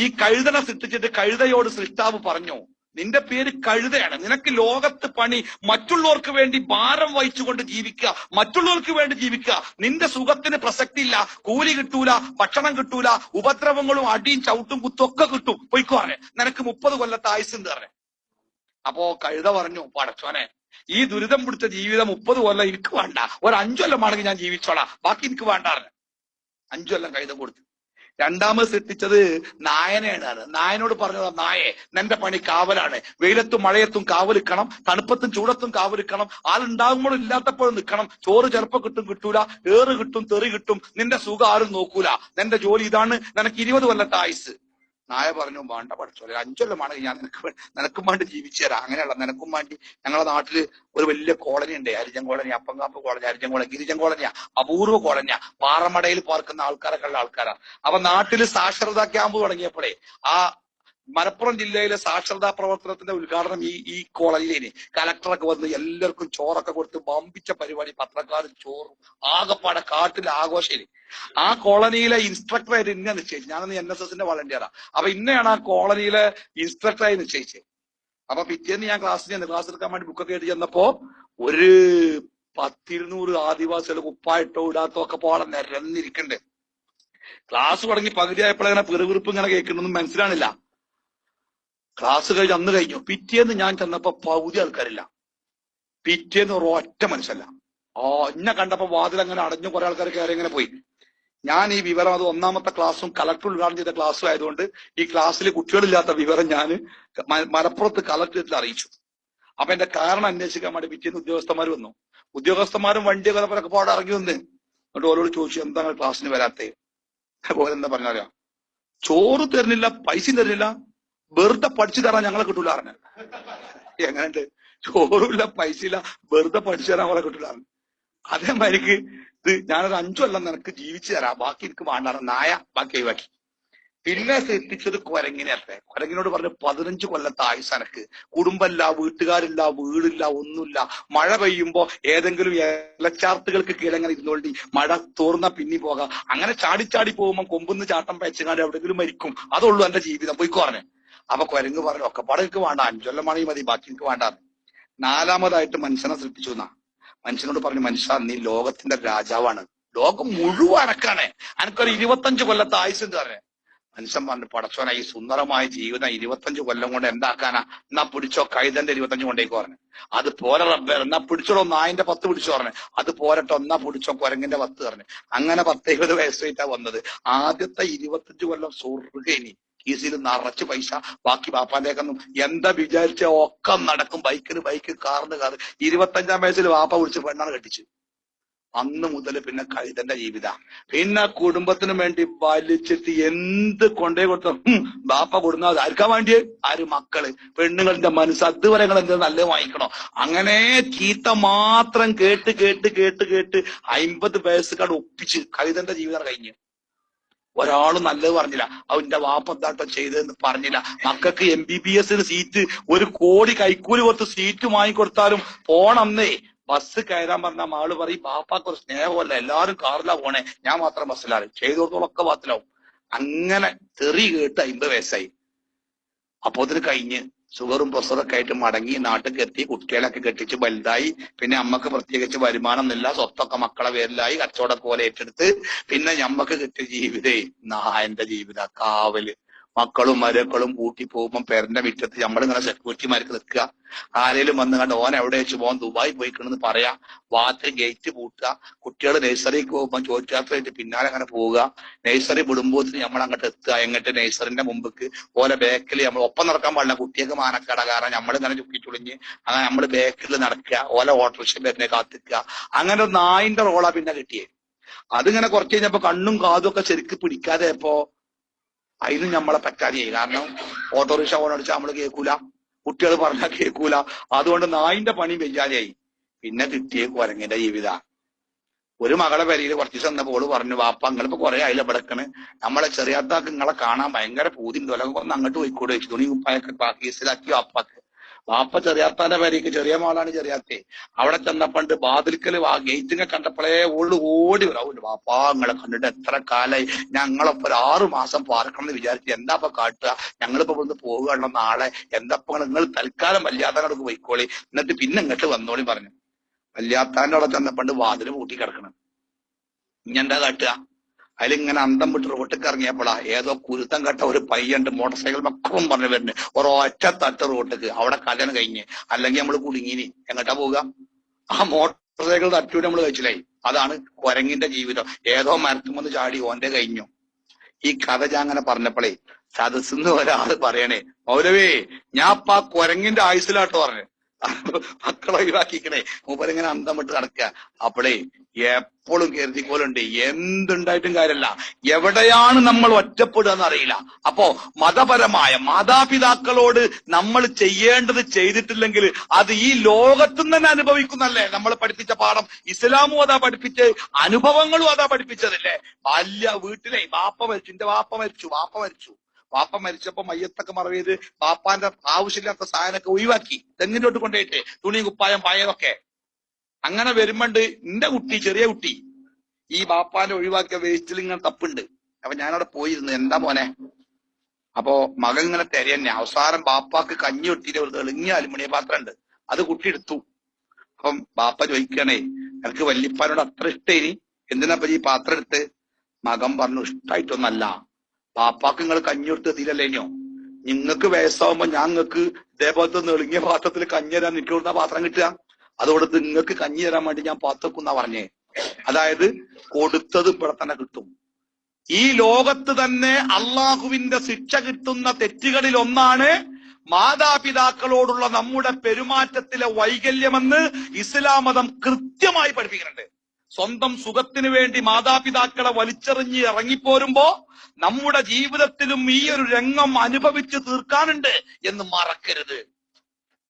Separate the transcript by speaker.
Speaker 1: ഈ കഴുതനെ സൃഷ്ടിച്ചിട്ട് കഴുതയോട് സൃഷ്ടാവ് പറഞ്ഞു നിന്റെ പേര് കഴുതയാണ്. നിനക്ക് ലോകത്ത് പണി മറ്റുള്ളവർക്ക് വേണ്ടി ഭാരം വഹിച്ചുകൊണ്ട് ജീവിക്കുക മറ്റുള്ളവർക്ക് വേണ്ടി ജീവിക്കുക. നിന്റെ സുഖത്തിന് പ്രസക്തി ഇല്ല കൂലി കിട്ടൂല ഭക്ഷണം കിട്ടൂല ഉപദ്രവങ്ങളും അടിയും ചവിട്ടും കുത്തും ഒക്കെ കിട്ടും. പൊയ്ക്കോ പറഞ്ഞേ നിനക്ക് മുപ്പത് കൊല്ലത്തെ ആയുസുണ്ട് പറഞ്ഞു അപ്പോ കഴുത പറഞ്ഞു പടച്ചോനെ ഈ ദുരിതം പിടിച്ച ജീവിതം മുപ്പത് കൊല്ലം എനിക്ക് വേണ്ട. ഒരു അഞ്ചു കൊല്ലമാണെങ്കിൽ ഞാൻ ജീവിച്ചോളാം. ബാക്കി എനിക്ക് വേണ്ട പറഞ്ഞു അഞ്ചു കൊല്ലം കഴുത കൊടുത്തു. രണ്ടാമത് സൃഷ്ടിച്ചത് നായനെയാണ് നായനോട് പറഞ്ഞത് നായെ നിന്റെ പണി കാവലാണ്. വെയിലത്തും മഴയത്തും കാവലിക്കണം തണുപ്പത്തും ചൂടത്തും കാവലിക്കണം. ആളുണ്ടാകുമ്പോഴും ഇല്ലാത്തപ്പോഴും നിൽക്കണം. ചോറ് ചെറുപ്പം കിട്ടും കിട്ടൂല. ഏറ് കിട്ടും തെറി കിട്ടും. നിന്റെ സുഖം ആരും നോക്കൂല. നിന്റെ ജോലി ഇതാണ്. നിനക്ക് ഇരുപത് കൊല്ലത്തെ ആയുസ് നായ പറഞ്ഞു വേണ്ട പഠിച്ചോലെ അഞ്ചൊല്ലമാണെങ്കിൽ ഞാൻ നിനക്ക് നിനക്കും വേണ്ടി ജീവിച്ചു തരാം. അങ്ങനെയുള്ള നിനക്കും വേണ്ടി ഞങ്ങളുടെ നാട്ടിൽ ഒരു വലിയ കോളനി ഉണ്ട്. Harijan colony Appankappu colony Harijan colony Girijan കോളനിയാ അപൂർവ കോളനിയാ. പാറമടയിൽ പാർക്കുന്ന ആൾക്കാരൊക്കെ ഉള്ള ആൾക്കാരാണ് അപ്പൊ നാട്ടിൽ സാക്ഷരതാ ക്യാമ്പ് തുടങ്ങിയപ്പോഴേ ആ മലപ്പുറം ജില്ലയിലെ സാക്ഷരതാ പ്രവർത്തനത്തിന്റെ ഉദ്ഘാടനം ഈ ഈ കോളേജിലേന് കലക്ടറൊക്കെ വന്ന് എല്ലാവർക്കും ചോറൊക്കെ കൊടുത്ത് വമ്പിച്ച പരിപാടി പത്രക്കാരും ചോറും ആകപ്പാടെ കാട്ടിലെ ആഘോഷയിൽ ആ കോളനിയിലെ ഇൻസ്ട്രക്ടറായിട്ട് ഇന്നെ നിശ്ചയിച്ചു ഞാനന്ന് എൻ എസ് എസിന്റെ വളണ്ടിയറാ. അപ്പൊ ഇന്നെയാണ് ആ കോളനിയിലെ ഇൻസ്ട്രക്ടറായി നിശ്ചയിച്ചത്. അപ്പൊ പിറ്റേന്ന് ഞാൻ ക്ലാസ്സിൽ ചെന്ന് ക്ലാസ് എടുക്കാൻ വേണ്ടി ബുക്കൊക്കെ എഴുതി ചെന്നപ്പോ ഒരു പത്തിരുന്നൂറ് ആദിവാസികൾ കുപ്പായിട്ടോ ഇടാത്തോ ഒക്കെ പോളെ നിരന്നിരിക്കണ്ട്. ക്ലാസ് തുടങ്ങി പകുതിയായപ്പോഴങ്ങനെ പെറുവിറുപ്പ് ഇങ്ങനെ കേൾക്കണമെന്നും മനസ്സിലാണില്ല ക്ലാസ് കഴിഞ്ഞ് അന്ന് കഴിഞ്ഞു. പിറ്റേന്ന് ഞാൻ ചെന്നപ്പോ പകുതി ആൾക്കാരില്ല. പിറ്റേന്ന് ഒറ്റ മനുഷ്യല്ല. ആ എന്നെ കണ്ടപ്പോ വാതിൽ അങ്ങനെ അടഞ്ഞു കുറെ ആൾക്കാർ കയറി ഇങ്ങനെ പോയി. ഞാൻ ഈ വിവരം അത് ഒന്നാമത്തെ ക്ലാസ്സും കളക്ടർ ഉദ്ഘാടനം ചെയ്ത ക്ലാസ്സും ആയതുകൊണ്ട് ഈ ക്ലാസ്സിൽ കുട്ടികളില്ലാത്ത വിവരം ഞാൻ മലപ്പുറത്ത് കളക്ടറേറ്റിൽ അറിയിച്ചു. അപ്പൊ എന്റെ കാരണം അന്വേഷിക്കാൻ വേണ്ടി പിറ്റേന്ന് ഉദ്യോഗസ്ഥന്മാർ വന്നു. ഉദ്യോഗസ്ഥന്മാരും വണ്ടി കലപ്പരൊക്കെ പാടെ ഇറങ്ങി വന്ന് എന്നിട്ട് ഓരോട് ചോദിച്ചു എന്താണ് ക്ലാസ്സിന് വരാത്തേ? എന്താ പറഞ്ഞാലോ ചോറ് തരുന്നില്ല പൈസ തരുന്നില്ല വെറുതെ പഠിച്ചു തരാൻ ഞങ്ങളെ കിട്ടൂല പറഞ്ഞു. എങ്ങനെയുണ്ട്? ചോറുമില്ല പൈസ ഇല്ല വെറുതെ പഠിച്ചു തരാൻ അവളെ കിട്ടൂല പറഞ്ഞു. അതേമാതിരിക്ക് ഇത് ഞാനൊരു അഞ്ചു കൊല്ലം നിനക്ക് ജീവിച്ചു തരാം. ബാക്കി എനിക്ക് വേണ്ടാണ് നായ ബാക്കി ഒഴിവാക്കി. പിന്നെ എത്തിച്ചത് കുരങ്ങിനത്തെ കൊരങ്ങിനോട് പറഞ്ഞു പതിനഞ്ച് കൊല്ലത്തെ ആയുസ് എനക്ക് കുടുംബമില്ല വീട്ടുകാരില്ല വീടില്ല ഒന്നുമില്ല. മഴ പെയ്യുമ്പോ ഏതെങ്കിലും ഇലച്ചാർത്തുകൾക്ക് കീഴങ്ങനെ ഇരുന്നോണ്ടി. മഴ തോർന്ന പിന്നി പോകാം. അങ്ങനെ ചാടി ചാടി കൊമ്പുന്ന് ചാട്ടം പയച്ചങ്ങാണ്ട് എവിടെങ്കിലും മരിക്കും. അതുള്ളൂ എന്റെ ജീവിതം. പോയിക്കോ പറഞ്ഞു. അപ്പൊ കുരങ്ങ് പറഞ്ഞു ഒക്കെപ്പാടെ എനിക്ക് വേണ്ട. മണി മതി ബാക്കി എനിക്ക് വേണ്ട നാലാമതായിട്ട് മനുഷ്യനെ സൃഷ്ടിച്ചു എന്നാ. മനുഷ്യനോട് പറഞ്ഞു മനുഷ്യ നീ ലോകത്തിന്റെ രാജാവാണ്. ലോകം മുഴുവൻ അനക്കാണ് അനക്കൊരു ഇരുപത്തഞ്ച് കൊല്ലത്തെ ആയുസ് എന്ന് മനുഷ്യൻ പറഞ്ഞു പടച്ചോന ഈ സുന്ദരമായ ജീവിതം ഇരുപത്തഞ്ച് കൊല്ലം കൊണ്ട് എന്താക്കാനാ? എന്നാ പിടിച്ചോ കൈതന്റെ ഇരുപത്തഞ്ച് കൊണ്ടേക്ക് പറഞ്ഞു. അത് പോരെ റബ്ബേ എന്നാ പിടിച്ചോളൂ നായന്റെ പത്ത് പിടിച്ചു പറഞ്ഞു. അത് പോരട്ടോ എന്നാ പിടിച്ചോ കുരങ്ങിന്റെ പത്ത് പറഞ്ഞു. അങ്ങനെ പത്ത് എഴുപത് വയസ്സായിട്ടാ വന്നത്. ആദ്യത്തെ ഇരുപത്തഞ്ച് കൊല്ലം സ്വർഗേനി കീസിൽ നിറച്ച് പൈസ. ബാക്കി വാപ്പാന്റെയൊന്നും എന്താ വിചാരിച്ച ഒക്കെ നടക്കും. ബൈക്കിന് ബൈക്ക് കാറിന് കാർ ഇരുപത്തഞ്ചാം വയസ്സിൽ വാപ്പ വിളിച്ച് പെണ്ണാണ് കെട്ടിച്ചു. അന്ന് മുതൽ പിന്നെ കഴുതന്റെ ജീവിത. പിന്നെ കുടുംബത്തിന് വേണ്ടി വലിച്ചിട്ട് എന്ത് കൊണ്ടേ കൊടുത്ത. ബാപ്പ കൊടുന്ന ആർക്കാ വേണ്ടിയേ? ആര്? മക്കൾ. പെണ്ണുങ്ങളുടെ മനസ്സ് അതുവരെ നല്ല വാങ്ങിക്കണോ? അങ്ങനെ ചീത്ത മാത്രം കേട്ട് കേട്ട് കേട്ട് കേട്ട് അയിമ്പത് വയസ്സുകാട് ഒപ്പിച്ച് കഴുതന്റെ ജീവിതം കഴിഞ്ഞു. ഒരാളും നല്ലത് പറഞ്ഞില്ല. അവന്റെ വാപ്പ എന്താട്ടോ ചെയ്തതെന്ന് പറഞ്ഞില്ല. മക്കൾക്ക് എം ബി ബി എസിന് സീറ്റ് ഒരു കോടി കൈക്കൂലി കൊടുത്ത് സീറ്റ് വാങ്ങിക്കൊടുത്താലും പോണന്നേ. ബസ് കയറാൻ പറഞ്ഞ ആൾ പറയും ബാപ്പാക്ക് ഒരു സ്നേഹമല്ല എല്ലാരും കാറിലാ പോണേ. ഞാൻ മാത്രം ബസ്സിലാണ് ചെയ്തോടത്തോളൊക്കെ ബാത്തിലാവും അങ്ങനെ തെറി കേട്ട് അമ്പത് വയസ്സായി. അപ്പൊ അതിന് കഴിഞ്ഞ് ഷുഗറും പ്രഷറൊക്കെ ആയിട്ട് മടങ്ങി നാട്ടിൽ എത്തി കുട്ടികളൊക്കെ കെട്ടിച്ച് വലുതായി. പിന്നെ അമ്മയ്ക്ക് പ്രത്യേകിച്ച് വരുമാനം ഒന്നുമില്ല സ്വത്തൊക്കെ മക്കളെ പേരിലായി കച്ചവടം പോലെ ഏറ്റെടുത്ത്. പിന്നെ ഞമ്മക്ക് കിട്ടിയ ജീവിതേ നായന്റെ ജീവിത കാവൽ. മക്കളും മരുക്കളും കൂട്ടി പോകുമ്പോൾ പെരന്റെ മുറ്റത്ത് നമ്മളിങ്ങനെ സെക്യൂരിറ്റിമാർക്ക് നിൽക്കുക. ആരേലും വന്ന് കണ്ട് ഓൻ എവിടെ വെച്ച് പോകാൻ ദുബായി പോയിക്കണെന്ന് പറയാ. വാത്ത് ഗേറ്റ് പൂട്ടുക. കുട്ടികൾ നഴ്സറിക്ക് പോകുമ്പോൾ ചോദിച്ചാത്രയായിട്ട് പിന്നാലെ അങ്ങനെ പോവുക. നഴ്സറി വിടുമ്പോത്തിന് നമ്മൾ അങ്ങോട്ട് എത്തുക. എങ്ങോട്ട് നഴ്സറിന്റെ മുമ്പക്ക്. ഓലെ ബാക്കിൽ നമ്മൾ ഒപ്പം നടക്കാൻ പാടില്ല. കുട്ടികൾക്ക് മാനക്കട കാരണം നമ്മളിങ്ങനെ ചുക്കി ചുളിഞ്ഞ് അങ്ങനെ നമ്മൾ ബാക്കിൽ നടക്കുക. ഓല ഓട്ടോറിക്ഷ വരുന്ന കാത്തിക്കുക. അങ്ങനെ ഒരു നായിന്റെ റോളാ പിന്നെ കിട്ടിയേ. അതിങ്ങനെ കുറച്ച് കഴിഞ്ഞപ്പോ കണ്ണും കാതും ഒക്കെ ശരിക്ക് പിടിക്കാതെ ഇപ്പോ അതിനും നമ്മളെ പറ്റാതെയായി. കാരണം ഓട്ടോറിക്ഷ ഓണടിച്ചാൽ നമ്മൾ കേൾക്കൂല കുട്ടികൾ പറഞ്ഞാൽ കേൾക്കൂല അതുകൊണ്ട് നായിന്റെ പണി വെയ്യാതെയായി പിന്നെ കിട്ടിയ കുരങ്ങിന്റെ ജീവിത. ഒരു മകളെ പെരയിൽ കുറച്ച് ദിവസം പോൾ പറഞ്ഞു വാപ്പ നിങ്ങളിപ്പോ കുറെ ആയില്ല പിടക്കണ് നമ്മളെ ചെറിയാത്താക്ക് നിങ്ങളെ കാണാൻ ഭയങ്കര പൂതിണ്ട് അല്ലെങ്കിൽ ഒന്ന് അങ്ങോട്ട് പോയിക്കൂടെ. വെച്ചു തുണി ഉപ്പായൊക്കെ കേസിലാക്കി വാപ്പാക്ക് വാപ്പ ചെറിയാത്താന്റെ പേരേക്ക് ചെറിയ മോളാണ് ചെറിയാത്തെ. അവിടെ ചെന്നപ്പണ്ട് ബാതിൽക്കൽ വാ ഗേറ്റിനെ കണ്ടപ്പോഴേ ഓൾ ഓടി വരാം. വാപ്പാ നിങ്ങളെ കണ്ടിട്ട് എത്ര കാലായി? ഞങ്ങളൊപ്പം ഒരു ആറു മാസം പാർക്കണം എന്ന് വിചാരിച്ചു എന്താ ഇപ്പൊ കാട്ടുക? ഞങ്ങളിപ്പോ ഇവിടുന്ന് പോവുകയുള്ള നാളെ. എന്താ നിങ്ങൾ തൽക്കാലം വല്യാത്തങ്ങോട്ട് പോയിക്കോളി. എന്നിട്ട് പിന്നെ ഇങ്ങോട്ട് വന്നോളി പറഞ്ഞു. വല്യാത്താന്റെ അവിടെ ചെന്നപ്പണ്ട് വാതിൽ പൂട്ടി കിടക്കണം. ഇനി എന്താ കാട്ടുക? അതിലിങ്ങനെ അന്തം വിട്ട് റോട്ടിൽ ഇറങ്ങിയപ്പോഴാ ഏതോ കുരുത്തം കെട്ട ഒരു പയ്യണ്ട് മോട്ടോർ സൈക്കിൾ മക്കളും പറഞ്ഞു വരുന്നത് ഒരൊറ്റ തട്ട് റോട്ടിക്ക്. അവിടെ കല്യാണം കഴിഞ്ഞ്. അല്ലെങ്കിൽ നമ്മൾ കുടുങ്ങിനി. എങ്ങോട്ടാ പോവുക? ആ മോട്ടോർ സൈക്കിൾ തട്ടൂടെ നമ്മൾ കഴിച്ചില്ലായി അതാണ് കുരങ്ങിന്റെ ജീവിതം. ഏതോ മരത്തുമെന്ന് ചാടി ഓന്റെ കഴിഞ്ഞു. ഈ കഥ ഞാൻ അങ്ങനെ പറഞ്ഞപ്പോഴേ സദസ്സിന്ന് ഒരാൾ പറയണേ മൗലവേ ഞാൻ ഇപ്പൊ ആ കുരങ്ങിന്റെ ആയുസിലാട്ടോ പറഞ്ഞു. മക്കളെ ഒഴിവാക്കിക്കണേ. മൂപ്പരിങ്ങനെ അന്തം വിട്ട് നടക്കുക. അപ്പോഴേ എപ്പോഴും കരുതിക്കോലുണ്ട് എന്തുണ്ടായിട്ടും കാര്യമല്ല എവിടെയാണ് നമ്മൾ ഒറ്റപ്പെടുക എന്നറിയില്ല അപ്പോ മതപരമായ മാതാപിതാക്കളോട് നമ്മൾ ചെയ്യേണ്ടത് ചെയ്തിട്ടില്ലെങ്കിൽ അത് ഈ ലോകത്തും തന്നെ അനുഭവിക്കുന്നല്ലേ നമ്മൾ പഠിപ്പിച്ച പാഠം ഇസ്ലാമും അതാ പഠിപ്പിച്ച് അനുഭവങ്ങളും അതാ പഠിപ്പിച്ചതല്ലേ. ബാല്യ വീട്ടിലെ വാപ്പ മരിച്ചു എന്റെ വാപ്പ മരിച്ചു വാപ്പ മരിച്ചു. വാപ്പ മരിച്ചപ്പോ മയ്യത്തൊക്കെ മറവ് ചെയ്ത് വാപ്പാന്റെ ആവശ്യമില്ലാത്ത സാധനമൊക്കെ ഒഴിവാക്കി. തെങ്ങിനോട്ട് കൊണ്ടുപോയിട്ട് തുണി കുപ്പായം പായതൊക്കെ. അങ്ങനെ വരുമ്പോണ്ട് എന്റെ കുട്ടി ചെറിയ കുട്ടി ഈ ബാപ്പാന്റെ ഒഴിവാക്കിയ വേസ്റ്റിൽ ഇങ്ങനെ തപ്പുണ്ട്. അപ്പൊ ഞാനവിടെ പോയിരുന്നു എന്താ മോനെ? അപ്പോ മകൻ ഇങ്ങനെ തിരയന്നെ. അവസാനം ബാപ്പാക്ക് കഞ്ഞി ഒട്ടിയിട്ട് ഒരു തെളിഞ്ഞ അലുമിനിയ പാത്രം ഉണ്ട് അത് കുട്ടി എടുത്തു. അപ്പം ബാപ്പ ചോദിക്കണേ എനിക്ക് വല്യപ്പാനോട് അത്ര ഇഷ്ടേനി എന്തിനാ ഈ പാത്രം എടുത്ത്? മകൻ പറഞ്ഞു ഇഷ്ടായിട്ടൊന്നല്ല. ബാപ്പാക്ക് നിങ്ങൾ കഞ്ഞി കൊടുത്ത് തീരല്ലേനോ നിങ്ങൾക്ക് വയസ്സാവുമ്പോ നിങ്ങക്ക് ഇതേപോലത്തെ നെളിങ്ങിയ പാത്രത്തിൽ കഞ്ഞി തരാൻ എനിക്ക് കൊടുത്ത പാത്രം കിട്ടുക? അതുകൊണ്ട് നിങ്ങൾക്ക് കഞ്ഞി തരാൻ വേണ്ടി ഞാൻ പാത്രക്കുന്നാ പറഞ്ഞേ. അതായത് കൊടുത്തത് ഇവിടെ തന്നെ കിട്ടും. ഈ ലോകത്ത് തന്നെ അള്ളാഹുവിന്റെ ശിക്ഷ കിട്ടുന്ന തെറ്റുകളിൽ ഒന്നാണ് മാതാപിതാക്കളോടുള്ള നമ്മുടെ പെരുമാറ്റത്തിലെ വൈകല്യമെന്ന് ഇസ്ലാം മതം കൃത്യമായി പഠിപ്പിക്കുന്നുണ്ട്. സ്വന്തം സുഖത്തിന് വേണ്ടി മാതാപിതാക്കളെ വലിച്ചെറിഞ്ഞ് ഇറങ്ങിപ്പോരുമ്പോ നമ്മുടെ ജീവിതത്തിലും ഈ ഒരു രംഗം അനുഭവിച്ചു തീർക്കാനുണ്ട് എന്ന് മറക്കരുത്.